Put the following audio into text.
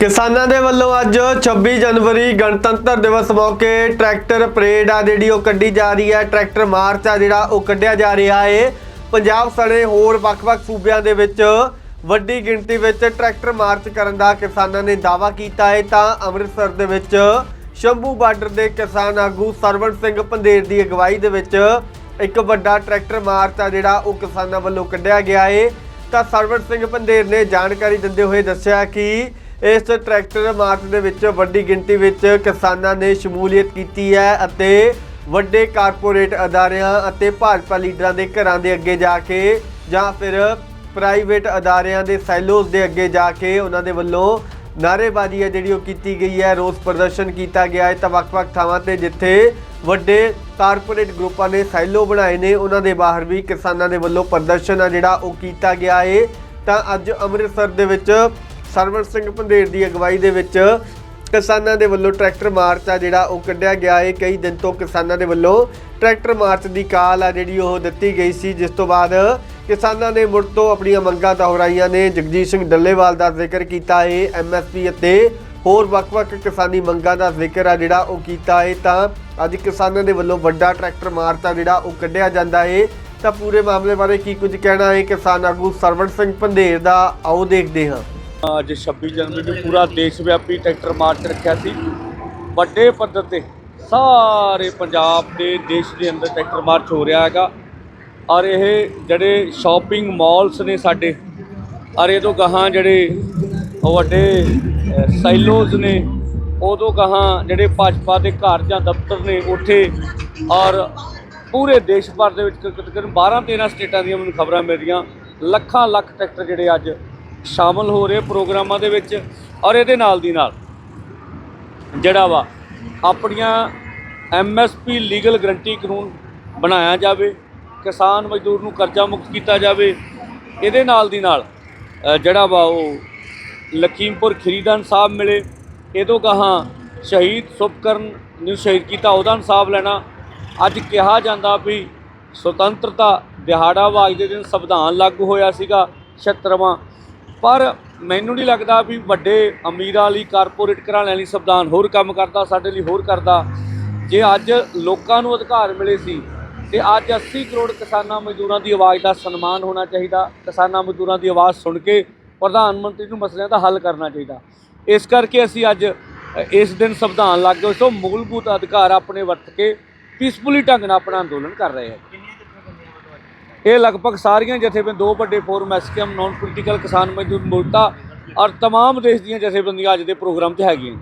ਕਿਸਾਨਾਂ ਦੇ ਵੱਲੋਂ ਅੱਜ 26 ਜਨਵਰੀ ਗਣਤੰਤਰ ਦਿਵਸ ਮੌਕੇ ਟਰੈਕਟਰ ਪਰੇਡ ਆ ਜਿਹੜੀ ਉਹ ਕੱਢੀ ਜਾ ਰਹੀ ਹੈ। ਟਰੈਕਟਰ ਮਾਰਚ ਆ ਜਿਹੜਾ ਉਹ ਕੱਢਿਆ ਜਾ ਰਿਹਾ ਹੈ ਪੰਜਾਬ ਸਣੇ ਹੋਰ ਵੱਖ-ਵੱਖ ਸੂਬਿਆਂ ਦੇ ਵਿੱਚ ਵੱਡੀ ਗਿਣਤੀ ਵਿੱਚ ਟਰੈਕਟਰ ਮਾਰਚ ਕਰਨ ਦਾ ਕਿਸਾਨਾਂ ਨੇ ਦਾਅਵਾ ਕੀਤਾ ਹੈ ਤਾਂ ਅੰਮ੍ਰਿਤਸਰ ਦੇ ਵਿੱਚ ਸ਼ੰਭੂ ਬਾਰਡਰ ਦੇ ਕਿਸਾਨ ਆਗੂ ਸਰਵਣ ਸਿੰਘ ਪੰਦੇਰ ਦੀ ਅਗਵਾਈ ਦੇ ਵਿੱਚ ਇੱਕ ਵੱਡਾ ਟਰੈਕਟਰ ਮਾਰਚ ਆ ਜਿਹੜਾ ਉਹ ਕਿਸਾਨਾਂ ਵੱਲੋਂ ਕੱਢਿਆ ਗਿਆ ਹੈ ਤਾਂ ਸਰਵਣ ਸਿੰਘ ਪੰਦੇਰ ਨੇ ਜਾਣਕਾਰੀ ਦਿੰਦੇ ਹੋਏ ਦੱਸਿਆ ਕਿ ਇਸ ਟਰੈਕਟਰ ਮਾਰਚ ਦੇ ਵਿੱਚ ਵੱਡੀ ਗਿਣਤੀ ਵਿੱਚ ਕਿਸਾਨਾਂ ਨੇ ਸ਼ਮੂਲੀਅਤ ਕੀਤੀ ਹੈ ਅਤੇ ਵੱਡੇ ਕਾਰਪੋਰੇਟ ਅਦਾਰਿਆਂ ਅਤੇ ਭਾਜਪਾ ਲੀਡਰਾਂ ਦੇ ਘਰਾਂ ਦੇ ਅੱਗੇ ਜਾ ਕੇ ਜਾਂ ਫਿਰ ਪ੍ਰਾਈਵੇਟ ਅਦਾਰਿਆਂ ਦੇ ਸੈਲੋਜ਼ ਦੇ ਅੱਗੇ ਜਾ ਕੇ ਉਹਨਾਂ ਦੇ ਵੱਲੋਂ ਨਾਅਰੇਬਾਜ਼ੀ ਹੈ ਜਿਹੜੀ ਉਹ ਕੀਤੀ ਗਈ ਹੈ, ਰੋਸ ਪ੍ਰਦਰਸ਼ਨ ਕੀਤਾ ਗਿਆ ਹੈ ਤਾਂ ਵੱਖ-ਵੱਖ ਥਾਵਾਂ ਤੇ ਜਿੱਥੇ ਵੱਡੇ ਕਾਰਪੋਰੇਟ ਗਰੁੱਪਾਂ ਨੇ ਸੈਲੋ ਬਣਾਏ ਨੇ, ਉਹਨਾਂ ਦੇ ਬਾਹਰ ਵੀ ਕਿਸਾਨਾਂ ਦੇ ਵੱਲੋਂ ਪ੍ਰਦਰਸ਼ਨ ਆ ਜਿਹੜਾ ਉਹ ਕੀਤਾ ਗਿਆ ਹੈ ਤਾਂ ਅੱਜ ਅੰਮ੍ਰਿਤਸਰ ਦੇ ਵਿੱਚ ਸਰਵਣ ਸਿੰਘ ਪੰਧੇਰ ਦੀ ਅਗਵਾਈ ਦੇ ਵਿੱਚ ਕਿਸਾਨਾਂ ਦੇ ਵੱਲੋਂ ਟਰੈਕਟਰ ਮਾਰਚ ਆ ਜਿਹੜਾ ਉਹ ਕੱਢਿਆ ਗਿਆ। ਹੈ ਕਈ ਦਿਨ ਤੋਂ ਕਿਸਾਨਾਂ ਦੇ ਵੱਲੋਂ ਟਰੈਕਟਰ ਮਾਰਚ ਦੀ ਕਾਲ ਆ ਜਿਹੜੀ ਉਹ ਦਿੱਤੀ ਗਈ ਸੀ, ਜਿਸ ਤੋਂ ਬਾਅਦ ਕਿਸਾਨਾਂ ਨੇ ਮੁੜ ਤੋਂ ਆਪਣੀਆਂ ਮੰਗਾਂ ਦੁਹਰਾਈਆਂ ਨੇ। ਜਗਜੀਤ ਸਿੰਘ ਡੱਲੇਵਾਲ ਦਾ ਜ਼ਿਕਰ ਕੀਤਾ ਹੈ ਐਮਐਸਪੀ ਅਤੇ ਹੋਰ ਵੱਖ-ਵੱਖ ਕਿਸਾਨੀ ਮੰਗਾਂ ਦਾ ਜ਼ਿਕਰ ਆ ਜਿਹੜਾ ਉਹ ਕੀਤਾ। ਹੈ ਤਾਂ ਅੱਜ ਕਿਸਾਨਾਂ ਦੇ ਵੱਲੋਂ ਵੱਡਾ ਟਰੈਕਟਰ ਮਾਰਚ ਆ ਜਿਹੜਾ ਉਹ ਕੱਢਿਆ ਜਾਂਦਾ ਹੈ ਤਾਂ ਪੂਰੇ ਮਾਮਲੇ ਬਾਰੇ ਕੀ ਕੁਝ ਕਹਿਣਾ ਹੈ? ਕਿਸਾਨ ਆਗੂ ਸਰਵਣ ਸਿੰਘ ਪੰਧੇਰ ਦਾ ਆਓ ਦੇਖਦੇ ਹਾਂ। ਅੱਜ 26 ਜਨਵਰੀ ਨੂੰ ਪੂਰਾ ਦੇਸ਼ ਵਿਆਪੀ ਟਰੈਕਟਰ ਮਾਰਚ ਰੱਖਿਆ ਸੀ। ਵੱਡੇ ਪੱਧਰ ਤੇ ਸਾਰੇ ਪੰਜਾਬ ਦੇ ਦੇਸ਼ ਦੇ ਅੰਦਰ ਟਰੈਕਟਰ ਮਾਰਚ ਹੋ ਰਿਹਾ ਹੈਗਾ। ਔਰ ਇਹ ਜਿਹੜੇ ਸ਼ਾਪਿੰਗ ਮਾਲਸ ਨੇ ਸਾਡੇ, ਔਰ ਇਹ ਤੋਂ ਗਾਹਾਂ ਜਿਹੜੇ ਵੱਡੇ ਸਾਈਲੋਜ਼ ਨੇ ਉਦੋਂ ਗਾਹਾਂ ਜਿਹੜੇ ਭਾਜਪਾ ਦੇ ਘਰ ਜਾਂ ਦਫ਼ਤਰ ਨੇ ਉੱਥੇ, ਔਰ ਪੂਰੇ ਦੇਸ਼ ਭਰ ਦੇ ਵਿੱਚ ਤਕਰੀਬਨ 12 13 ਸਟੇਟਾਂ ਦੀਆਂ ਮੈਨੂੰ ਖਬਰਾਂ ਮਿਲ ਰਹੀਆਂ। ਲੱਖਾਂ ਲੱਖ ਟਰੈਕਟਰ ਜਿਹੜੇ ਅੱਜ ਸ਼ਾਮਲ ਹੋ ਰਹੇ ਪ੍ਰੋਗਰਾਮਾਂ ਦੇ ਵਿੱਚ ਔਰ ਇਹਦੇ ਨਾਲ ਦੀ ਨਾਲ ਜਿਹੜਾ ਵਾ ਆਪਣੀਆਂ ਐਮਐਸਪੀ ਲੀਗਲ ਗਰੰਟੀ ਕਾਨੂੰਨ ਬਣਾਇਆ ਜਾਵੇ, ਕਿਸਾਨ ਮਜ਼ਦੂਰ ਨੂੰ ਕਰਜ਼ਾ ਮੁਕਤ ਕੀਤਾ ਜਾਵੇ, ਇਹਦੇ ਨਾਲ ਦੀ ਨਾਲ ਜਿਹੜਾ ਵਾ ਉਹ ਲਖੀਮਪੁਰ ਖਰੀਦਨ ਸਾਹਿਬ ਮਿਲੇ, ਇਹਦੋਂ ਕਹਾਂ ਸ਼ਹੀਦ ਸੁਪਕਰਨ ਨੂੰ ਸ਼ਹੀਦ ਕੀਤਾ, ਉਹਦਾ ਇਨਸਾਫ ਲੈਣਾ। ਅੱਜ ਕਿਹਾ ਜਾਂਦਾ ਵੀ ਸੁਤੰਤਰਤਾ ਦਿਹਾੜਾ ਵਾ ਅੱਜ ਦੇ ਦਿਨ ਸੰਵਿਧਾਨ ਲਾਗੂ ਹੋਇਆ ਸੀਗਾ 76ਵਾਂ ਪਰ ਮੈਨੂੰ ਨਹੀਂ ਲੱਗਦਾ ਵੀ ਵੱਡੇ ਅਮੀਰਾਂ ਲਈ ਕਾਰਪੋਰੇਟ ਘਰਾਣਿਆਂ ਲਈ ਸੰਵਿਧਾਨ ਹੋਰ ਕੰਮ ਕਰਦਾ, ਸਾਡੇ ਲਈ ਹੋਰ ਕਰਦਾ। ਜੇ ਅੱਜ ਲੋਕਾਂ ਨੂੰ ਅਧਿਕਾਰ ਮਿਲੇ ਸੀ, ਤੇ ਅੱਜ 80 ਕਰੋੜ ਕਿਸਾਨਾਂ ਮਜ਼ਦੂਰਾਂ ਦੀ ਆਵਾਜ਼ ਦਾ ਸਨਮਾਨ ਹੋਣਾ ਚਾਹੀਦਾ, ਕਿਸਾਨਾਂ ਮਜ਼ਦੂਰਾਂ ਦੀ ਆਵਾਜ਼ ਸੁਣ ਕੇ ਪ੍ਰਧਾਨ ਮੰਤਰੀ ਨੂੰ ਮਸਲਿਆਂ ਦਾ ਹੱਲ ਕਰਨਾ ਚਾਹੀਦਾ। ਇਸ ਕਰਕੇ ਅਸੀਂ ਅੱਜ ਇਸ ਦਿਨ ਸੰਵਿਧਾਨ ਲਾਗੂ ਤੋਂ ਮੂਲਭੂਤ ਅਧਿਕਾਰ ਆਪਣੇ ਵਰਤ ਕੇ ਪੀਸਫੁਲੀ ਢੰਗ ਨਾਲ ਆਪਣਾ ਅੰਦੋਲਨ ਕਰ ਰਹੇ ਹਾਂ। ਇਹ ਲਗਭਗ ਸਾਰੀਆਂ ਜਥੇਬੰਦੀਆਂ ਦੋ ਵੱਡੇ ਫੋਰਮ ਐਸਕੇਐਮ ਨਾਨ ਪੋਲੀਟੀਕਲ ਕਿਸਾਨ ਮਜ਼ਦੂਰ ਮੋਰਚਾ ਔਰ तमाम ਦੇਸ਼ ਦੀਆਂ ਜਥੇਬੰਦੀਆਂ ਅੱਜ ਦੇ ਪ੍ਰੋਗਰਾਮ 'ਚ ਹੈਗੀਆਂ